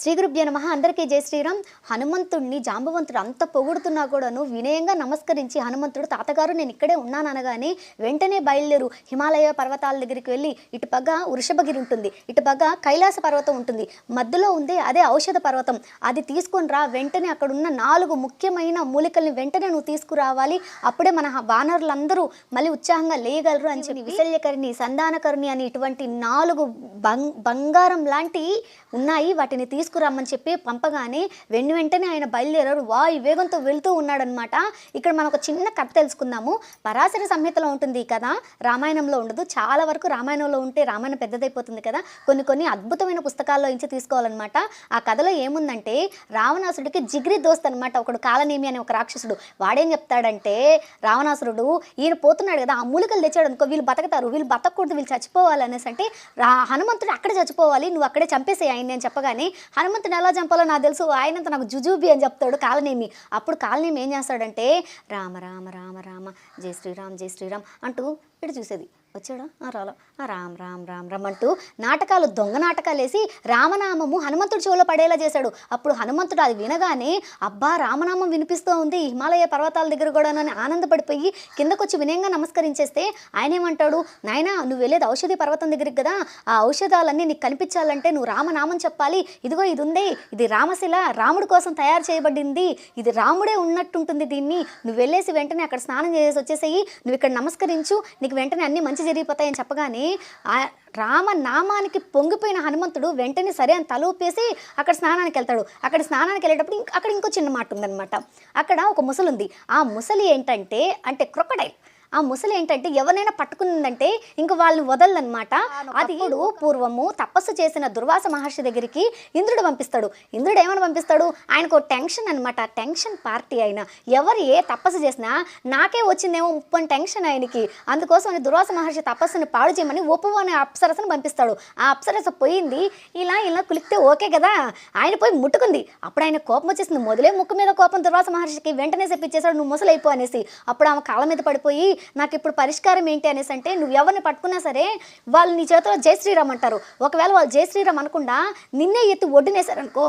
శ్రీ గురుభ్యో నమ. అందరికీ జై శ్రీరామ్. హనుమంతుడిని జాంబవంతుడు అంత పొగుడుతున్నా కూడాను వినయంగా నమస్కరించి హనుమంతుడు తాతగారు నేను ఇక్కడే ఉన్నాను అనగానే వెంటనే బయలుదేరు. హిమాలయ పర్వతాల దగ్గరికి వెళ్ళి ఇటు వృషభగిరి ఉంటుంది. ఇటు కైలాస పర్వతం ఉంటుంది. మధ్యలో ఉంది అదే ఔషధ పర్వతం. అది తీసుకొని రా. వెంటనే అక్కడున్న నాలుగు ముఖ్యమైన మూలికల్ని వెంటనే నువ్వు తీసుకురావాలి. అప్పుడే మన వానరులందరూ మళ్ళీ ఉత్సాహంగా లేయగలరు అని చెప్పి. విశల్యకరిణి సంధానకరుణి అని ఇటువంటి నాలుగు బంగ్ బంగారం లాంటి ఉన్నాయి. వాటిని తీసుకురమ్మని చెప్పి పంపగానే వెన్ను వెంటనే ఆయన బయలుదేరారు. వాయు వేగంతో వెళ్తూ ఉన్నాడనమాట ఇక్కడ మనం ఒక చిన్న కథ తెలుసుకుందాము. పరాశర సంహితలో ఉంటుంది ఈ కథ రామాయణంలో ఉండదు. చాలా వరకు రామాయణంలో ఉంటే రామాయణం పెద్దదైపోతుంది కదా? కొన్ని కొన్ని అద్భుతమైన పుస్తకాల్లో నుంచి తీసుకోవాలన్నమాట. ఆ కథలో ఏముందంటే రావణాసుడికి జిగ్రి దోస్త్ అనమాట ఒకడు కాలనేమి అనే ఒక రాక్షసుడు. వాడేం చెప్తాడంటే రావణాసురుడు ఈయన పోతున్నాడు కదా ఆ మూలికలు తెచ్చాడు అనుకో వీళ్ళు బతకతారు. వీళ్ళు బతకూడదు వీళ్ళు చచ్చిపోవాలి అనేసి అంటే రా హనుమంతుడు అక్కడే చచ్చిపోవాలి. నువ్వు అక్కడే చంపేసే ఆయన అని చెప్పగానే హనుమంతుని ఎలా చంపాలో నాకు తెలుసు. ఆయనంత నాకు జుజూబి అని చెప్తాడు కాలనేమి. అప్పుడు కాలనేమి ఏం చేస్తాడంటే రామ రామ రామ రామ జై శ్రీరామ్ జై శ్రీరామ్ అంటూ ఇటు చూసేది. వచ్చాడా? ఆ రాలా. రామ్ రామ్ రామ్ రామ్ అంటూ నాటకాలు దొంగ నాటకాలు వేసి రామనామము హనుమంతుడి చెవులో పడేలా చేశాడు. అప్పుడు హనుమంతుడు అది వినగానే అబ్బా రామనామం వినిపిస్తూ ఉంది. హిమాలయ పర్వతాల దగ్గర కూడా అని ఆనందపడిపోయి కిందకొచ్చి వినయంగా నమస్కరించేస్తే ఆయన ఏమంటాడు? నాయనా నువ్వు వెళ్ళేది ఔషధి పర్వతం దగ్గరికి కదా. ఆ ఔషధాలన్నీ నీకు కనిపించాలంటే నువ్వు రామనామం చెప్పాలి. ఇదిగో ఇది ఉంది ఇది రామశిల. రాముడి కోసం తయారు చేయబడింది. ఇది రాముడే ఉన్నట్టుంటుంది దీన్ని. నువ్వు వెళ్ళేసి వెంటనే అక్కడ స్నానం చేసి వచ్చేసేయి. నువ్వు ఇక్కడ నమస్కరించు. నీకు వెంటనే అన్ని మంచి జరిగిపోతాయని చెప్పగానే ఆ రామ నామానికి పొంగిపోయిన హనుమంతుడు వెంటనే సరే అని తల ఊపేసి అక్కడ స్నానానికి వెళ్తాడు. అక్కడ స్నానానికి వెళ్ళేటప్పుడు అక్కడ ఇంకో చిన్న మాట ఉందన్నమాట. అక్కడ ఒక ముసలుంది. ఉంది ఆ ముసలి ఏంటంటే అంటే క్రొకడైల్. ఆ ముసలి ఏంటంటే ఎవరినైనా పట్టుకుందంటే ఇంక వాళ్ళని వదలనమాట. అది ఇప్పుడు పూర్వము తపస్సు చేసిన దుర్వాస మహర్షి దగ్గరికి ఇంద్రుడు పంపిస్తాడు. ఇంద్రుడు ఏమని పంపిస్తాడు? ఆయనకు టెన్షన్ అనమాట టెన్షన్ పార్టీ అయిన ఎవరు ఏ తపస్సు చేసినా నాకే వచ్చిందేమో ముప్పని టెన్షన్ ఆయనకి. అందుకోసం దుర్వాస మహర్షి తపస్సుని పాడు చేయమని ఒప్పు అనే అప్సరసను పంపిస్తాడు. ఆ అప్సరస పోయింది ఇలా ఇలా కులికితే ఓకే కదా? ఆయన పోయి ముట్టుకుంది. అప్పుడు ఆయన కోపం వచ్చేసింది. మొదలే ముక్కు మీద కోపం దుర్వాస మహర్షికి వెంటనే చెప్పించేశాడు నువ్వు ముసలైపో అనేసి. అప్పుడు ఆమె కాళ్ళ మీద పడిపోయి నాకు ఇప్పుడు పరిష్కారం ఏంటి అనేసి అంటే నువ్వు ఎవరిని పట్టుకున్నా సరే వాళ్ళు నీ చేతిలో జై శ్రీరామ్ అంటారు. ఒకవేళ వాళ్ళు జై శ్రీరామ్ అనకుండా నిన్నే ఎత్తి ఒడ్డునేశారనుకో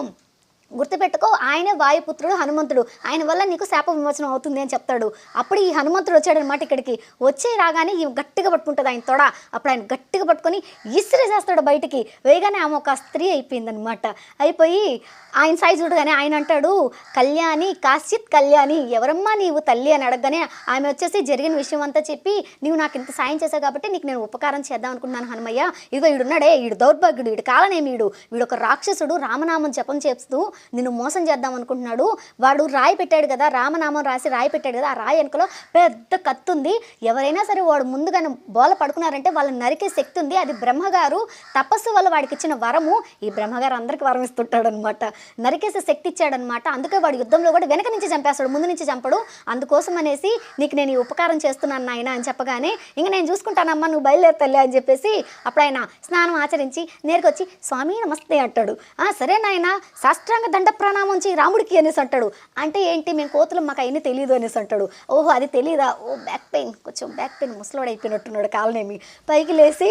గుర్తుపెట్టుకో ఆయనే వాయుపుత్రుడు హనుమంతుడు. ఆయన వల్ల నీకు శాప విమోచనం అవుతుంది అని చెప్తాడు. అప్పుడు ఈ హనుమంతుడు వచ్చాడనమాట ఇక్కడికి. వచ్చే రాగానే ఈ గట్టిగా పట్టుకుంటుంది ఆయన తొడ. అప్పుడు ఆయన గట్టిగా పట్టుకొని ఇసిరేసేస్తాడు బయటికి. వేగానే ఆమె ఒక స్త్రీ అయిపోయిందనమాట అయిపోయి ఆయన సాయి చూడగానే ఆయన అంటాడు కళ్యాణి కాశ్చిత్ కళ్యాణి ఎవరమ్మా నీవు తల్లి? అని అడగగానే ఆమె వచ్చేసి జరిగిన విషయం అంతా చెప్పి నీవు నాకు ఇంత సాయం చేశావు కాబట్టి నీకు నేను ఉపకారం చేద్దాం అనుకున్నాను హనుమయ్య. ఇదిగో ఈడున్నాడే. ఈడు దౌర్భాగ్యుడు. వీడు కాలనేమి వీడు వీడు ఒక రాక్షసుడు. రామనామం జపం చేస్తూ నిన్ను మోసం చేద్దాం అనుకుంటున్నాడు. వాడు రాయి పెట్టాడు కదా రామనామం రాసి రాయి పెట్టాడు కదా ఆ రాయి వెనుకలో పెద్ద కత్తి ఉంది. ఎవరైనా సరే వాడు ముందుగానే బోల పడుకున్నారంటే వాళ్ళని నరికే శక్తి ఉంది. అది బ్రహ్మగారు తపస్సు వల్ల వాడికి ఇచ్చిన వరము. ఈ బ్రహ్మగారు అందరికి వరం ఇస్తుంటాడు అనమాట నరికేసే శక్తి ఇచ్చాడనమాట. అందుకే వాడు యుద్ధంలో కూడా వెనక నుంచి చంపేస్తాడు ముందు నుంచి చంపడు. అందుకోసం అనేసి నీకు నేను ఈ ఉపకారం చేస్తున్నాను నాయన అని చెప్పగానే ఇంక నేను చూసుకుంటానమ్మా నువ్వు బయలుదేరు అని చెప్పేసి అప్పుడు ఆయన స్నానం ఆచరించి నేరుకొచ్చి స్వామి నమస్తే అంటాడు. ఆ సరే నాయన సాష్టాంగ దండ ప్రణామం చేయి రాముడికి అనేసి అంటాడు. అంటే ఏంటి? మేము కోతులు మాకు అయినా తెలియదు అనేసి అంటాడు. ఓహో అది తెలియదా ఓ బ్యాక్ పెయిన్ కొంచెం బ్యాక్ పెయిన్ ముసలోడు అయిపోయినట్టున్నాడు కాలనేమి. పైకి లేచి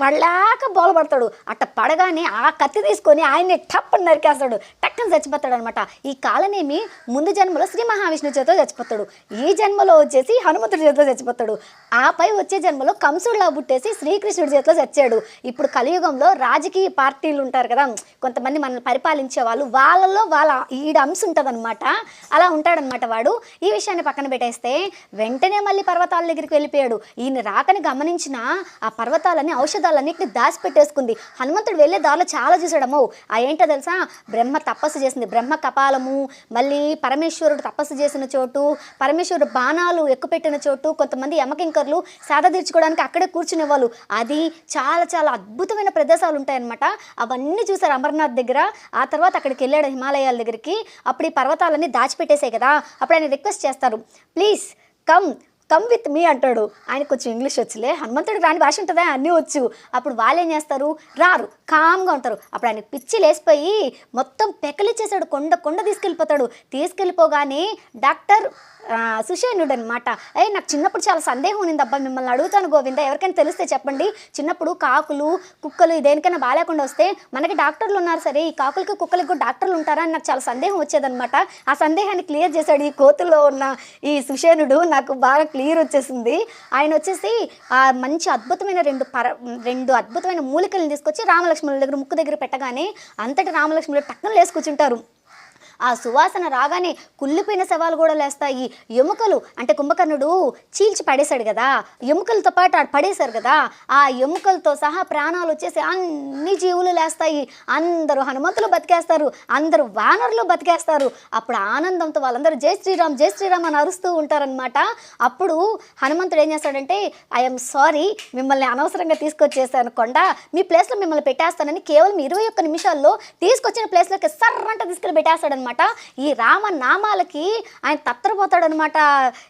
పడలేక బోలపడతాడు అట్ట పడగానే ఆ కత్తి తీసుకొని ఆయన్ని టప్ నరికేస్తాడు. టక్కని చచ్చిపోతాడు అనమాట ఈ కాలనేమి ముందు జన్మలో శ్రీ మహావిష్ణు చేతితో చచ్చిపోతాడు. ఈ జన్మలో వచ్చేసి హనుమంతుడి చేతిలో చచ్చిపోతాడు. ఆపై వచ్చే జన్మలో కంసుడిలా పుట్టేసి శ్రీకృష్ణుడి చేతిలో చచ్చాడు. ఇప్పుడు కలియుగంలో రాజకీయ పార్టీలు ఉంటారు కదా. కొంతమంది మనల్ని పరిపాలించే వాళ్ళు వాళ్ళలో వాళ్ళ ఈడ అంశం ఉంటుందన్నమాట. అలా ఉంటాడనమాట వాడు. ఈ విషయాన్ని పక్కన పెట్టేస్తే వెంటనే మళ్ళీ పర్వతాల దగ్గరికి వెళ్ళిపోయాడు. ఈయన రాకని గమనించిన ఆ పర్వతాలన్నీ ఔషధాలన్నింటిని దాచిపెట్టేసుకుంది. హనుమంతుడు వెళ్ళే దారిలో చాలా చూసాడమ్మో ఆ ఏంటో తెలుసా? బ్రహ్మ తపస్సు చేసింది. బ్రహ్మ కపాలము మళ్ళీ పరమేశ్వరుడు తపస్సు చేసిన చోటు పరమేశ్వరుడు బాణాలు ఎక్కుపెట్టిన చోటు కొంతమంది యమకింకర్లు సాధ తీర్చుకోవడానికి అక్కడే కూర్చునేవాళ్ళు. అది చాలా చాలా అద్భుతమైన ప్రదేశాలు ఉంటాయన్నమాట. అవన్నీ చూసారు అమర్నాథ్ దగ్గర. ఆ తర్వాత అక్కడికి వెళ్ళాడు హిమాలయాల దగ్గరికి అప్పుడు ఈ పర్వతాలన్నీ దాచిపెట్టేసాయి కదా అప్పుడు ఆయన రిక్వెస్ట్ చేస్తారు please come come with me అంటాడు. ఆయన కొంచెం ఇంగ్లీష్ వచ్చులే. హనుమంతుడికి రాని భాష ఉంటుందా? అన్నీ వచ్చు. అప్పుడు వాళ్ళు ఏం చేస్తారు? రారు. కామ్గా ఉంటారు. అప్పుడు ఆయన పిచ్చి లేసిపోయి మొత్తం పెకలిచ్చేసాడు కొండ కొండ తీసుకెళ్ళిపోతాడు. తీసుకెళ్ళిపోగానే డాక్టర్ సుషేనుడు అనమాట ఏ నాకు చిన్నప్పుడు చాలా సందేహం ఉంది అబ్బా. మిమ్మల్ని అడుగుతాను గోవింద. ఎవరికైనా తెలిస్తే చెప్పండి. చిన్నప్పుడు కాకులు కుక్కలు దేనికైనా బాగాలేకుండా వస్తే మనకి డాక్టర్లు ఉన్నారు సరే. ఈ కాకులకి కుక్కలకి కూడా డాక్టర్లు ఉంటారా? అని నాకు చాలా సందేహం వచ్చేదనమాట ఆ సందేహాన్ని క్లియర్ చేశాడు ఈ కోతుల్లో ఉన్న ఈ సుషేనుడు నాకు బాగా క్లియర్ వచ్చేసింది. ఆయన వచ్చేసి ఆ మంచి అద్భుతమైన రెండు పర రెండు అద్భుతమైన మూలికలను తీసుకొచ్చి రామలక్ష్మణుల దగ్గర ముక్కు దగ్గర పెట్టగానే అంతటి రామలక్ష్మణులు టక్కన లేసి కూర్చుంటారు. ఆ సువాసన రాగానే కుళ్ళిపోయిన శవాలు కూడా లేస్తాయి. ఎముకలు అంటే కుంభకర్ణుడు చీల్చి పడేశాడు కదా. ఎముకలతో పాటు ఆడు పడేశారు కదా. ఆ ఎముకలతో సహా ప్రాణాలు వచ్చేసి అన్ని జీవులు లేస్తాయి. అందరూ హనుమంతులు బతికేస్తారు. అందరూ వానరులు బతికేస్తారు. అప్పుడు ఆనందంతో వాళ్ళందరూ జై శ్రీరామ్ జై శ్రీరామ్ అని అరుస్తూ ఉంటారనమాట అప్పుడు హనుమంతుడు ఏం చేస్తాడంటే ఐఎమ్ సారీ మిమ్మల్ని అనవసరంగా తీసుకొచ్చేసాను కొండ. మీ ప్లేస్లో మిమ్మల్ని పెట్టేస్తానని కేవలం ఇరవై ఒక్క నిమిషాల్లో తీసుకొచ్చిన ప్లేస్లోకి సర్రంట తీసుకెళ్ళి పెట్టేస్తాడనమాట ఈ రామ నామాలకి ఆయన తత్తరపోతాడనమాట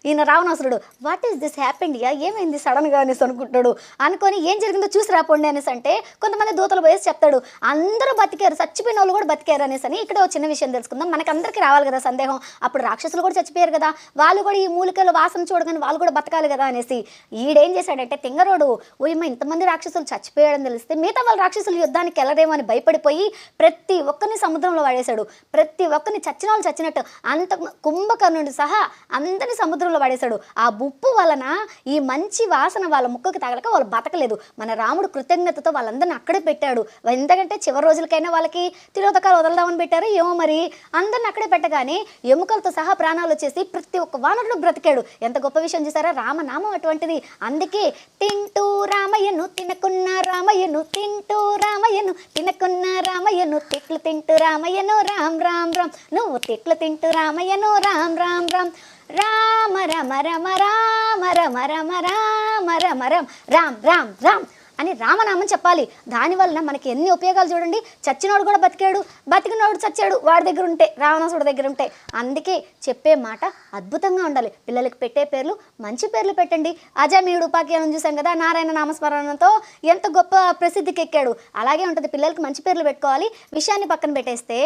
ఈయన రావణాసురుడు. What is this happened yeah ఏమైంది సడన్గా అనేసి అనుకుంటాడు. అనుకొని ఏం జరిగిందో చూసి రాపోండి అనేసి అంటే కొంతమంది దూతలు పోయేసి చెప్తాడు. అందరూ బతికారు చచ్చిపోయిన వాళ్ళు కూడా బతికారు అనేసి అని ఇక్కడ ఒక చిన్న విషయం తెలుసుకుందాం. మనకి అందరికీ రావాలి కదా సందేహం. అప్పుడు రాక్షసులు కూడా చచ్చిపోయారు కదా. వాళ్ళు కూడా ఈ మూలికలు వాసన చూడగానే వాళ్ళు కూడా బతకాలి కదా అనేసి ఈడేం చేశాడంటే తింగరోడు ఓయమ్మ ఇంతమంది రాక్షసులు చచ్చిపోయాడని తెలిస్తే మిగతా వాళ్ళ రాక్షసులు యుద్ధానికి వెళ్ళరేమో అని భయపడిపోయి ప్రతి ఒక్కరిని సముద్రంలో వాడేశాడు. ప్రతి ఒక్కరిని చచ్చిన వాళ్ళు చచ్చినట్టు అంత కుంభకర్ణుడు సహా అందరిని సముద్రంలో పడేశాడు. ఆ ఉప్పు వలన ఈ మంచి వాసన వాళ్ళ ముక్కకు తగలక వాళ్ళు బతకలేదు. మన రాముడు కృతజ్ఞతతో వాళ్ళందరిని అక్కడే పెట్టాడు. ఎందుకంటే చివరి రోజులకైనా వాళ్ళకి తిరోధకాలు వదలదామని పెట్టారు. ఏమో మరి? అందరిని అక్కడే పెట్టగానే ఎముకలతో సహా ప్రాణాలు వచ్చేసి ప్రతి ఒక్క వానరుడు బ్రతికాడు. ఎంత గొప్ప విషయం చూసారా? రామనామం అటువంటిది. అందుకే తింటూ రామయ్యను తినకున్న రామయ్యను తింటూ రామయ్యను తినకున్న రామయ్యను తిట్లు తింటూ రామయ్యను. రామ్ రామ్ రామ్. నువ్వు తిట్లు తింటూ రామయ్యను రామ్ రామ్. రామ్ రామ రమ రమ రామ రమ రమ రామ రమ రమ రామ్ రామ్ రామ్. అని రామనామం చెప్పాలి. దానివల్ల మనకి ఎన్ని ఉపయోగాలు చూడండి. చచ్చినోడు కూడా బతికాడు. బతికినోడు చచ్చాడు. వాడి దగ్గర ఉంటే రావణాసుడి దగ్గర ఉంటే. అందుకే చెప్పే మాట అద్భుతంగా ఉండాలి. పిల్లలకి పెట్టే పేర్లు మంచి పేర్లు పెట్టండి. అజమీయుడు ఉపాఖ్యానం చూసాం కదా నారాయణ నామస్మరణతో ఎంత గొప్ప ప్రసిద్ధికి ఎక్కాడు అలాగే ఉంటుంది. పిల్లలకి మంచి పేర్లు పెట్టుకోవాలి. విషయాన్ని పక్కన పెట్టేస్తే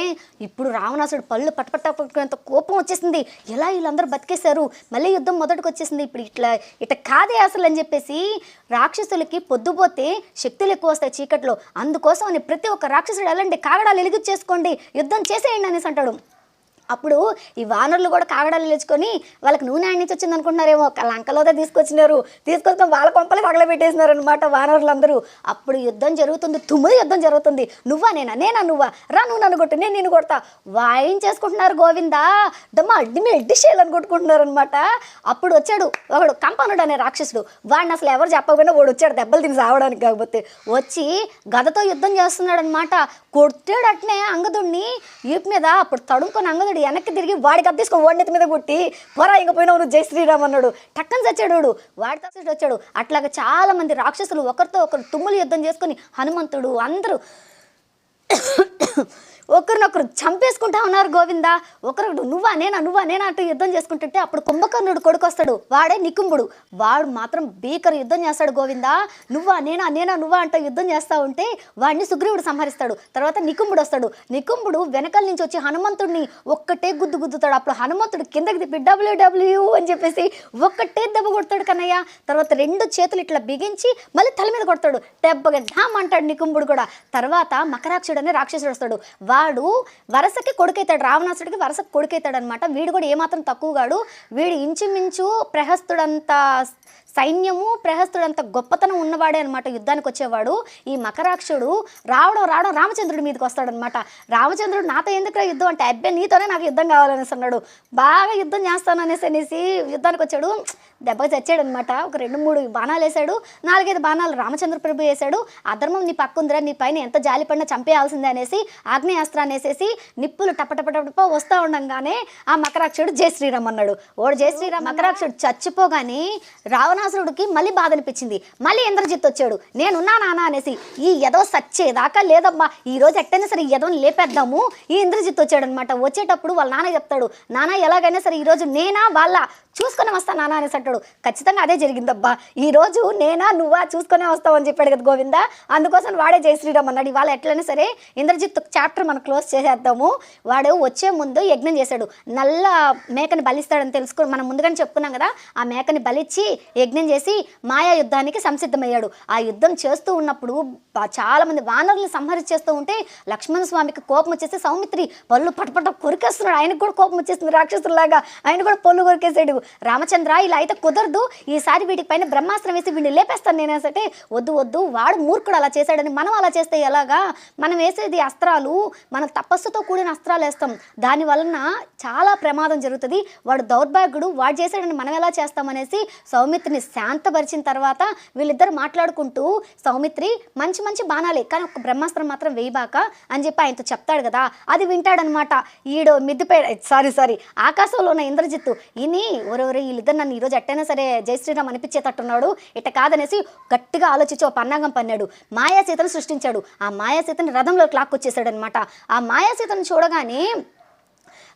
ఇప్పుడు రావణాసుడు పళ్ళు పట్టపట్ట పట్టుకునేంత కోపం వచ్చేసింది. ఎలా వీళ్ళందరూ బతికేశారు? మళ్ళీ యుద్ధం మొదటికి వచ్చేసింది ఇప్పుడు ఇట్లా ఇట్లా కాదే అసలు అని చెప్పేసి రాక్షసులకి పొద్దుపోతే శక్తులు ఎక్కువ వస్తాయి చీకట్లో. అందుకోసం అని ప్రతి ఒక్క రాక్షసుడు వెళ్ళండి కాగడాలు ఎలిగిచ్చేసుకోండి యుద్ధం చేసేయండి అనేసి అంటాడు. అప్పుడు ఈ వానరులు కూడా కాగడాలు లేచుకొని వాళ్ళకి నూనె ఆడి నుంచి వచ్చింది అనుకుంటున్నారేమో లంకలోదే తీసుకొచ్చినారు. తీసుకొచ్చుకొని వాళ్ళ కొంపలే తగలబెట్టేసినారు అనమాట వానరులందరూ. అప్పుడు యుద్ధం జరుగుతుంది తుమ్మిది యుద్ధం జరుగుతుంది. నువ్వా నేనా? నేనా నువ్వా? రా నువ్వు నన్ను కొట్టు నేను నేను కొడతా. వాయించేసుకుంటున్నారు గోవిందా? దమ్మ అడ్డిమి ఎడ్డి చేయాలని కొట్టుకుంటున్నారు అనమాట అప్పుడు వచ్చాడు ఒకడు కంపనుడు అనే రాక్షసుడు. వాడిని అసలు ఎవరు చెప్పకపోయినా వాడు వచ్చాడు దెబ్బలు తిని సావడానికి కాకపోతే. వచ్చి గదతో యుద్ధం చేస్తున్నాడు అనమాట కొట్టాడు అట్నే అంగదుడిని వీపు మీద అప్పుడు తడుముకొని అంగదుడు వెనక్కి తిరిగి వాడికి అద్దీసుకొని తీసుకొని మీద కొట్టి పోరా ఇంక పోయినావు నువ్వు జై శ్రీరామ్ అన్నాడు. టక్కన చచ్చాడు వాడు. వాడి తచ్చాడు వచ్చాడు. అట్లాగా చాలా మంది రాక్షసులు ఒకరితో ఒకరు తుమ్ములు యుద్ధం చేసుకొని హనుమంతుడు అందరూ ఒకరినొకరు చంపేసుకుంటా ఉన్నారు గోవింద. ఒకరు నువ్వా నేనా నువ్వా నేనా అంటూ యుద్ధం చేసుకుంటుంటే అప్పుడు కుంభకర్ణుడు కొడుకు వస్తాడు. వాడే నికుంభుడు. వాడు మాత్రం భీకర యుద్ధం చేస్తాడు గోవింద. నువ్వా నేనా నేనా నువ్వా అంటూ యుద్ధం చేస్తా ఉంటే వాడిని సుగ్రీవుడు సంహరిస్తాడు. తర్వాత నికుంభుడు వస్తాడు. నికుంభుడు వెనకాల నుంచి వచ్చి హనుమంతుడిని ఒక్కటే గుద్దు గుద్దుతాడు. అప్పుడు హనుమంతుడు కిందకి తిప్పి డబ్ల్యూడబ్ల్యూ అని చెప్పేసి ఒక్కటే దెబ్బ కొడతాడు కన్నయ్య. తర్వాత రెండు చేతులు ఇట్లా బిగించి మళ్ళీ తల మీద కొడతాడు. దెబ్బగా ఢామ్ అంటాడు నికుంభుడు కూడా. తర్వాత మకరాక్షుడు అనే రాక్షసుడు వస్తాడు. వాడు వరసకి కొడుకైతాడు రావణాసుడికి వరసకి కొడుకైతాడు అనమాట వీడు కూడా ఏమాత్రం తక్కువగాడు వీడు ఇంచుమించు ప్రహస్తుడంత సైన్యము ప్రహస్తుడంత గొప్పతనం ఉన్నవాడే అనమాట యుద్ధానికి వచ్చేవాడు. ఈ మకరాక్షుడు రావడం రావడం రామచంద్రుడి మీదకి వస్తాడనమాట రామచంద్రుడు నాతో ఎందుకు యుద్ధం? అంటే అబ్బే నీతోనే నాకు యుద్ధం కావాలనేసి అన్నాడు. బాగా యుద్ధం చేస్తాను అనేసి అనేసి యుద్ధానికి వచ్చాడు. దెబ్బకి చచ్చాడు అనమాట ఒక రెండు మూడు బాణాలు వేశాడు. నాలుగైదు బాణాలు రామచంద్ర ప్రభు వేశాడు. అధర్మం నీ పక్కుందిరా నీ పైన ఎంత జాలి పడినా చంపేయాల్సిందే అనేసి ఆగ్నేయాస్త్రాన్ని వేసేసి నిప్పులు టపటపటప వస్తూ ఉండంగానే ఆ మకరాక్షుడు జై శ్రీరామ్ అన్నాడు. ఓడు జై శ్రీరామ్ మకరాక్షుడు చచ్చిపోగానే రావణ రావణాసురుడికి మళ్ళీ బాధ అనిపించింది మళ్ళీ ఇంద్రజిత్ వచ్చాడు. నేనున్నా నాన్న అనేసి ఈ ఎదో సచ్చేదాకా లేదమ్మా. ఈ రోజు ఎట్టైనా సరే ఈ ఎదవని లేపేద్దాము. ఈ ఇంద్రజిత్ వచ్చాడు అనమాట వచ్చేటప్పుడు వాళ్ళ నాన్న చెప్తాడు నాన్న ఎలాగైనా సరే ఈ రోజు నేనా వాళ్ళ చూసుకొని వస్తా నాన్న అనేసి అంటాడు. ఖచ్చితంగా అదే జరిగిందబ్బా. ఈ రోజు నేనా నువ్వా చూసుకొనే వస్తావు అని చెప్పాడు కదా గోవింద. అందుకోసం వాడే జై శ్రీరామ్ అన్నాడు. ఇవాళ ఎట్లయినా సరే ఇంద్రజిత్ చాప్టర్ మనం క్లోజ్ చేసేద్దాము. వాడు వచ్చే ముందు యజ్ఞం చేశాడు. నల్ల మేకని బలిస్తాడని తెలుసుకుని మనం ముందుగానే చెప్పుకున్నాం కదా ఆ మేకని బలిచ్చి యజ్ఞం చేసి మాయా యుద్ధానికి సంసిద్ధమయ్యాడు. ఆ యుద్ధం చేస్తూ ఉన్నప్పుడు చాలామంది వానరులను సంహరిస్తూ సంహరించేస్తూ ఉంటే లక్ష్మణ స్వామికి కోపం వచ్చేసి సౌమిత్రి పళ్ళు పటపట కొరికేస్తున్నాడు. ఆయనకు కూడా కోపం వచ్చేసింది రాక్షసులాగా ఆయన కూడా పళ్ళు కొరికేసాడు. రామచంద్ర ఇలా అయితే కుదరదు. ఈసారి వీటికి పైన బ్రహ్మాస్త్రం వేసి వీడిని లేపేస్తాను నేను అంటే వద్దు వద్దు. వాడు మూర్ఖుడు అలా చేశాడని మనం అలా చేస్తే ఎలాగా? మనం వేసేది అస్త్రాలు. మనం తపస్సుతో కూడిన అస్త్రాలు వేస్తాం. దాని వలన చాలా ప్రమాదం జరుగుతుంది. వాడు దౌర్భాగ్యుడు. వాడు చేశాడని మనం ఎలా చేస్తామనేసి సౌమిత్రిని శాంతపరిచిన తర్వాత వీళ్ళిద్దరు మాట్లాడుకుంటూ సౌమిత్రి మంచి మంచి బాణాలే కానీ ఒక బ్రహ్మాస్త్రం మాత్రం వేయబాక అని చెప్పి ఆయనతో చెప్తాడు కదా. అది వింటాడనమాట. ఈడో మిద్దిపే సారీ సారీ ఆకాశంలో ఉన్న ఇంద్రజిత్తు ఇని ఒరెవరే వీళ్ళిద్దరు నన్ను ఈరోజు ఎట్టైనా సరే జై శ్రీరామ్ అనిపించేటట్టున్నాడు. ఇట్ట కాదనేసి గట్టిగా ఆలోచించి ఒక పన్నాగం పన్నాడు. మాయాసీతను సృష్టించాడు. ఆ మాయాసీతను రథంలో లాక్కొచ్చేసాడు అనమాట ఆ మాయాసీతను చూడగానే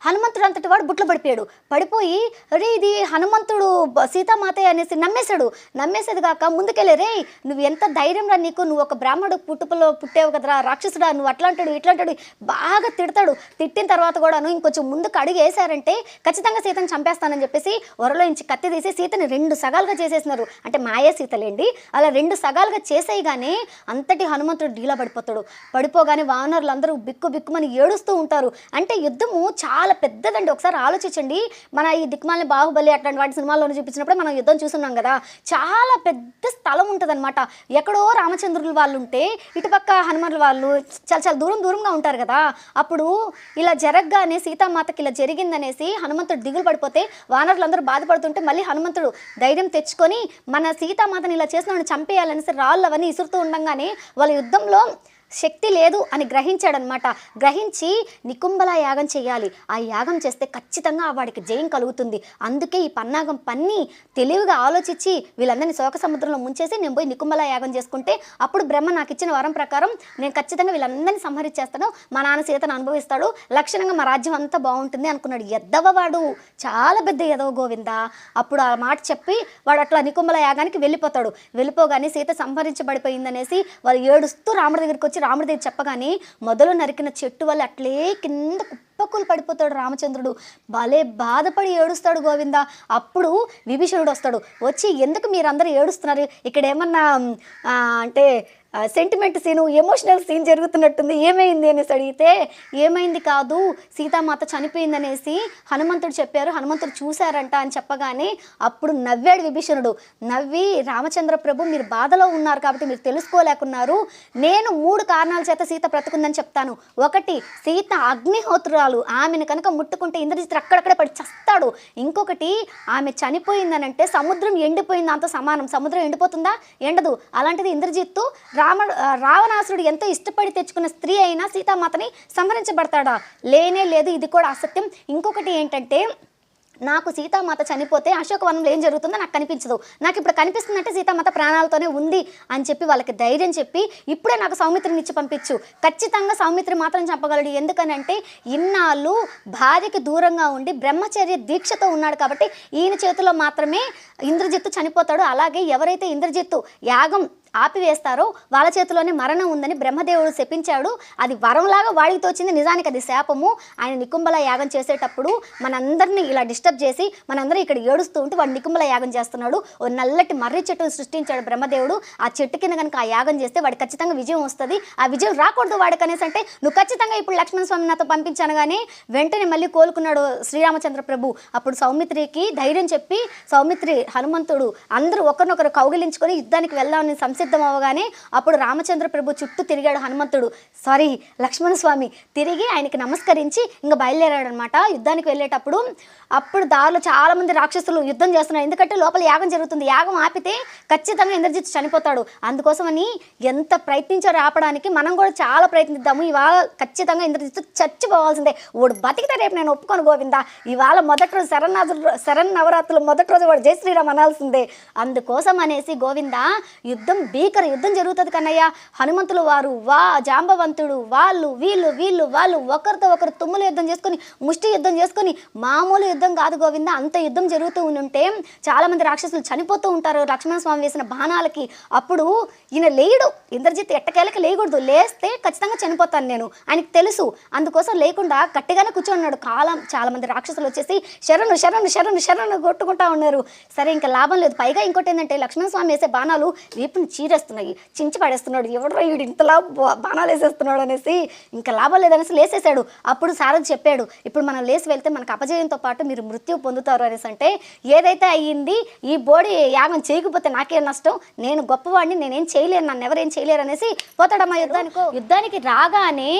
హనుమంతుడు అంతటి వాడు బుట్లు పడిపోయాడు. పడిపోయి రే ఇది హనుమంతుడు బ- సీతామాతే అనేసి నమ్మేశాడు. నమ్మేసేది కాక ముందుకెళ్ళే రే నువ్వు ఎంత ధైర్యం రా నీకు. నువ్వు ఒక బ్రాహ్మడు పుట్టుపలో పుట్టావు కదరా రాక్షసుడా నువ్వు అట్లాంటాడు ఇట్లాంటాడు బాగా తిడతాడు. తిట్టిన తర్వాత కూడాను ఇంకొంచెం ముందుకు అడుగు వేశారంటే ఖచ్చితంగా సీతను చంపేస్తానని చెప్పేసి వరలో ఇంచి కత్తి తీసి సీతని రెండు సగాలుగా చేసేసినారు. అంటే మాయే సీతలేండి. అలా రెండు సగాలుగా చేసేయగానే అంతటి హనుమంతుడు డీలా పడిపోతాడు. పడిపోగానే వానరులు అందరూ బిక్కు బిక్కుమని ఏడుస్తూ ఉంటారు. అంటే యుద్ధము చాలా చాలా పెద్దదండి. ఒకసారి ఆలోచించండి. మన ఈ దిక్మాలని బాహుబలి అట్లాంటి వాటి సినిమాల్లో చూపించినప్పుడే మనం యుద్ధం చూస్తున్నాం కదా. చాలా పెద్ద స్థలం ఉంటుందన్నమాట. ఎక్కడో రామచంద్రులు వాళ్ళు ఉంటే ఇటుపక్క హనుమన్ల వాళ్ళు చాలా చాలా దూరం దూరంగా ఉంటారు కదా. అప్పుడు ఇలా జరగగానే సీతామాతకి ఇలా జరిగిందనేసి హనుమంతుడు దిగులు పడిపోతే వానరులందరూ బాధపడుతుంటే మళ్ళీ హనుమంతుడు ధైర్యం తెచ్చుకొని మన సీతామాతని ఇలా చేసిన వాడిని చంపేయాలనేసి రాళ్ళు అవన్నీ ఇసురుతూ ఉండగానే వాళ్ళ యుద్ధంలో శక్తి లేదు అని గ్రహించాడనమాట. గ్రహించి నికుంబల యాగం చేయాలి. ఆ యాగం చేస్తే ఖచ్చితంగా ఆ వాడికి జయం కలుగుతుంది. అందుకే ఈ పన్నాగం పన్ని తెలివిగా ఆలోచించి వీళ్ళందరినీ శోక సముద్రంలో ముంచేసి నేను పోయి నికుంభల యాగం చేసుకుంటే అప్పుడు బ్రహ్మ నాకు ఇచ్చిన వరం ప్రకారం నేను ఖచ్చితంగా వీళ్ళందరినీ సంహరించేస్తాను. మా నాన్న సీతను అనుభవిస్తాడు. లక్షణంగా మా రాజ్యం అంతా బాగుంటుంది అనుకున్నాడు. ఎద్దవవాడు చాలా పెద్ద ఎదవ గోవింద. అప్పుడు ఆ మాట చెప్పి వాడు అట్లా నికుంబల యాగానికి వెళ్ళిపోతాడు. వెళ్ళిపోగానే సీత సంహరించబడిపోయిందనేసి వాళ్ళు ఏడుస్తూ రాముడి దగ్గరికి వచ్చి రాముడి రాముడిదేవి చెప్పగానే మొదలు నరికిన చెట్టు వల్ల అట్లే కింద కుప్పకులు పడిపోతాడు రామచంద్రుడు. భలే బాధపడి ఏడుస్తాడు గోవింద. అప్పుడు విభీషణుడు వస్తాడు. వచ్చి ఎందుకు మీరందరూ ఏడుస్తున్నారు? ఇక్కడ ఏమన్నా అంటే సెంటిమెంట్ సీను ఎమోషనల్ సీన్ జరుగుతున్నట్టుంది. ఏమైంది అనేసి అడిగితే ఏమైంది కాదు సీతామాత చనిపోయిందనేసి హనుమంతుడు చెప్పారు. హనుమంతుడు చూశారంట అని చెప్పగానే అప్పుడు నవ్వాడు విభీషణుడు. నవ్వి రామచంద్ర ప్రభు మీరు బాధలో ఉన్నారు కాబట్టి మీరు తెలుసుకోలేకున్నారు. నేను మూడు కారణాల చేత సీత బ్రతుకుందని చెప్తాను. ఒకటి సీత అగ్నిహోత్రురాలు. ఆమెను కనుక ముట్టుకుంటే ఇంద్రజిత్ అక్కడక్కడే పడి చస్తాడు. ఇంకొకటి ఆమె చనిపోయిందనంటే సముద్రం ఎండిపోయింది. దాంతో సమానం. సముద్రం ఎండిపోతుందా? ఎండదు. అలాంటిది ఇంద్రజిత్తు రామ రావణాసురుడు ఎంతో ఇష్టపడి తెచ్చుకున్న స్త్రీ అయినా సీతామాతని సంహరించబడతాడా? లేనే లేదు ఇది కూడా అసత్యం. ఇంకొకటి ఏంటంటే నాకు సీతామాత చనిపోతే అశోకవనంలో ఏం జరుగుతుందో నాకు కనిపించదు. నాకు ఇప్పుడు కనిపిస్తుందంటే సీతామాత ప్రాణాలతోనే ఉంది అని చెప్పి వాళ్ళకి ధైర్యం చెప్పి ఇప్పుడే నాకు సౌమిత్రిని ఇచ్చి పంపించు. ఖచ్చితంగా సౌమిత్రి మాత్రం చంపగలడు. ఎందుకనంటే ఇన్నాళ్ళు భార్యకి దూరంగా ఉండి బ్రహ్మచర్య దీక్షతో ఉన్నాడు కాబట్టి ఈయన చేతిలో మాత్రమే ఇంద్రజిత్తు చనిపోతాడు. అలాగే ఎవరైతే ఇంద్రజిత్తు యాగం ఆపివేస్తారో వాళ్ళ చేతిలోనే మరణం ఉందని బ్రహ్మదేవుడు శపించాడు. అది వరంలాగా వాడికి తోచింది నిజానికి అది శాపము. ఆయన నికుంభల యాగం చేసేటప్పుడు మనందరినీ ఇలా డిస్టర్బ్ చేసి మనందరం ఇక్కడ ఏడుస్తూ ఉంటే వాడు నికుంభల యాగం చేస్తున్నాడు. ఓ నల్లటి మర్రి చెట్టును సృష్టించాడు బ్రహ్మదేవుడు. ఆ చెట్టు కింద కనుక ఆ యాగం చేస్తే వాడికి ఖచ్చితంగా విజయం వస్తుంది. ఆ విజయం రాకూడదు వాడికి అనేసి అంటే నువ్వు ఖచ్చితంగా ఇప్పుడు లక్ష్మణ స్వామి నాతో పంపించాను కానీ వెంటనే మళ్ళీ కోలుకున్నాడు శ్రీరామచంద్ర ప్రభు. అప్పుడు సౌమిత్రికి ధైర్యం చెప్పి సౌమిత్రి హనుమంతుడు అందరూ ఒకరినొకరు కౌగిలించుకొని యుద్ధానికి వెళ్దామని సంసి సంసిద్ధం అవ్వగానే అప్పుడు రామచంద్ర ప్రభు చుట్టూ తిరిగాడు హనుమంతుడు. సారీ లక్ష్మణ స్వామి. తిరిగి ఆయనకి నమస్కరించి ఇంకా బయలుదేరాడు అనమాట యుద్ధానికి వెళ్ళేటప్పుడు అప్పుడు దారిలో చాలా మంది రాక్షసులు యుద్ధం చేస్తున్నారు. ఎందుకంటే లోపల యాగం జరుగుతుంది. యాగం ఆపితే ఖచ్చితంగా ఇంద్రజిత్ చనిపోతాడు. అందుకోసమని ఎంత ప్రయత్నించారో ఆపడానికి మనం కూడా చాలా ప్రయత్నిద్దాము. ఇవాళ ఖచ్చితంగా ఇంద్రజిత్ చచ్చిపోవాల్సిందే. వాడు బతికితే రేపు నేను ఒప్పుకోను గోవిందా. ఇవాళ మొదటి రోజు శరణాథులు శరణ్ నవరాత్రులు మొదటి రోజు వాడు జై శ్రీరామ్ అనాల్సిందే. అందుకోసం అనేసి గోవిందా యుద్ధం భీకర యుద్ధం జరుగుతుంది కన్నయ్య. హనుమంతులు వారు వా జాంబవంతుడు వాళ్ళు వీళ్ళు వీళ్ళు వాళ్ళు ఒకరితో ఒకరు తుమ్ములు యుద్ధం చేసుకొని ముష్టి యుద్ధం చేసుకొని మామూలు యుద్ధం కాదు గోవింద అంత యుద్ధం జరుగుతూ ఉంటే చాలామంది రాక్షసులు చనిపోతూ ఉంటారు లక్ష్మణ స్వామి వేసిన బాణాలకి. అప్పుడు ఈయన లేడు. ఇంద్రజిత్ ఎట్టకేలకి లేకూడదు లేస్తే ఖచ్చితంగా చనిపోతాను నేను. ఆయనకి తెలుసు. అందుకోసం లేకుండా గట్టిగానే కూర్చొని కాలం చాలామంది రాక్షసులు వచ్చేసి శరణు శరణు శరణు శరణు కొట్టుకుంటా ఉన్నారు. సరే ఇంకా లాభం లేదు. పైగా ఇంకోటి ఏంటంటే లక్ష్మణ స్వామి వేసే బాణాలు వీపుని చీరేస్తున్నాయి చించి పడేస్తున్నాడు. ఎవడో వీడు ఇంతలా బాణాలు వేసేస్తున్నాడు అనేసి ఇంకా లాభం లేదనేసి లేసేసాడు అప్పుడు సారథి చెప్పాడు ఇప్పుడు మనం లేసి వెళ్తే మనకు అపజయంతో పాటు మీరు మృత్యు పొందుతారు అనేసి అంటే ఏదైతే అయ్యింది ఈ బోడి యాగం చేయకపోతే నాకేం నష్టం? నేను గొప్పవాడిని నేనేం చేయలేను నన్ను ఎవరేం చేయలేరు అనేసి పోతాడమ్మా యుద్ధానికి. యుద్ధానికి రాగానే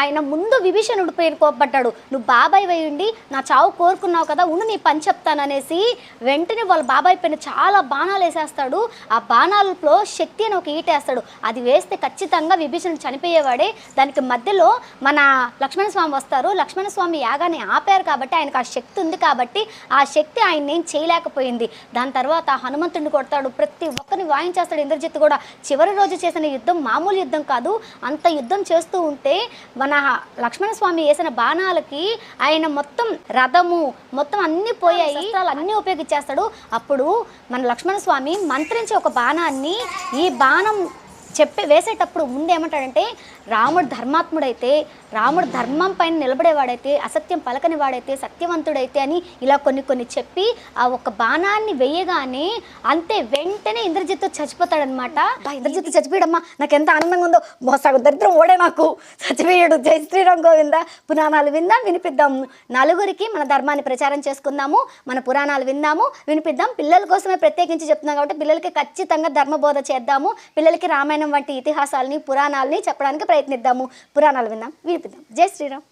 ఆయన ముందు విభీషణుడు పేరు కోప్పడ్డాడు. నువ్వు బాబాయ్ వేయండి నా చావు కోరుకున్నావు కదా ఉండు నీ పని చెప్తాననేసి వెంటనే వాళ్ళ బాబాయ్ పైన చాలా బాణాలు వేసేస్తాడు. ఆ బాణాలలో శక్తి అని ఒక ఈటేస్తాడు అది వేస్తే ఖచ్చితంగా విభీషణుడు చనిపోయేవాడే. దానికి మధ్యలో మన లక్ష్మణ స్వామి వస్తారు. లక్ష్మణ స్వామి యాగాన్ని ఆపారు కాబట్టి ఆయనకు ఆ శక్తి ఉంది కాబట్టి ఆ శక్తి ఆయన ఏం చేయలేకపోయింది. దాని తర్వాత హనుమంతుడిని కొడతాడు. ప్రతి ఒక్కరిని వాయించేస్తాడు. ఇంద్రజిత్ కూడా చివరి రోజు చేసిన యుద్ధం మామూలు యుద్ధం కాదు. అంత యుద్ధం చేస్తూ ఉంటే మన లక్ష్మణ స్వామి వేసిన బాణాలకి ఆయన మొత్తం రథము మొత్తం అన్ని పోయాయి. అన్ని ఉపయోగించేస్తాడు. అప్పుడు మన లక్ష్మణ స్వామి మంత్రించి ఒక బాణాన్ని ఈ బాణం చెప్పే వేసేటప్పుడు ముందు ఏమంటాడంటే రాముడు ధర్మాత్ముడైతే రాముడు ధర్మం పైన నిలబడేవాడైతే అసత్యం పలకని వాడైతే సత్యవంతుడైతే అని ఇలా కొన్ని కొన్ని చెప్పి ఆ ఒక బాణాన్ని వేయగానే అంతే వెంటనే ఇంద్రజిత్తు చచ్చిపోతాడనమాట ఇంద్రజిత్తు చచ్చిపోయాడమ్మా. నాకు ఎంత ఆనందంగా ఉందో. బా, సగం దరిద్రం ఓడే నాకు. చచ్చిపోయాడు. జై శ్రీరామ్ గోవింద. పురాణాలు విందాం వినిపిద్దాం. నలుగురికి మన ధర్మాన్ని ప్రచారం చేసుకుందాము. మన పురాణాలు విందాము వినిపిద్దాం. పిల్లల కోసమే ప్రత్యేకించి చెప్తున్నాం కాబట్టి పిల్లలకి ఖచ్చితంగా ధర్మబోధ చేద్దాము. పిల్లలకి రామాయణం వంటి ఇతిహాసాలని పురాణాలని చెప్పడానికి ప్రయత్నిద్దాము. పురాణాలు విందాం వినిపిద్దాం. జై శ్రీరామ్.